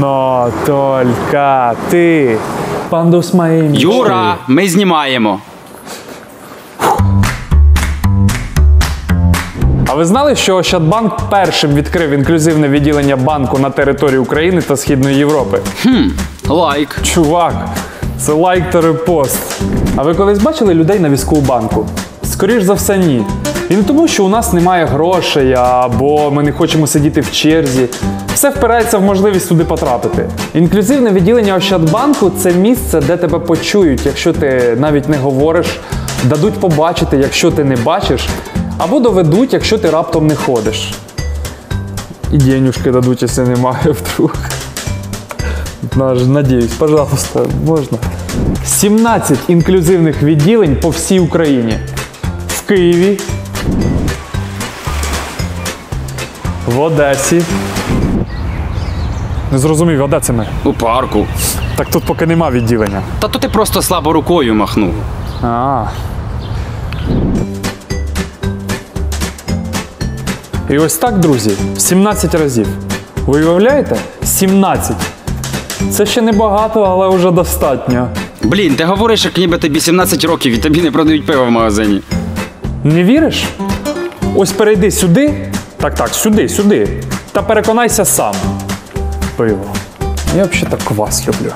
Но только ты. Пандус моей мечты. Юра, ми знімаємо. А ви знали, що Ощадбанк першим відкрив інклюзивне відділення банку на території України та Східної Європи? Лайк. Чувак, це лайк та репост. А ви колись бачили людей на візку у банку? Скоріш за все, ні. І не тому, що у нас немає грошей, або ми не хочемо сидіти в черзі. Все впирається в можливість туди потрапити. Інклюзивне відділення Ощадбанку це місце, де тебе почують, якщо ти навіть не говориш, дадуть побачити, якщо ти не бачиш, або доведуть, якщо ти раптом не ходиш. І денюжки дадуть, якщо немає вдруг. Надіюсь, пожалуйста, можна. 17 інклюзивних відділень по всій Україні. В Києві. В Одесі. Не зрозумів, а де це ми? У парку. Так тут поки нема відділення. Та то ти просто слабо рукою махнув. А. І ось так, друзі, 17 разів. Ви уявляєте? 17. Це ще не багато, але вже достатньо. Блін, ти говориш, як ніби тобі 17 років і тобі не продають пиво в магазині. Не віриш? Ось перейди сюди. Так, так, сюди, сюди. Та переконайся сам. Пиво. Я взагалі так квас люблю.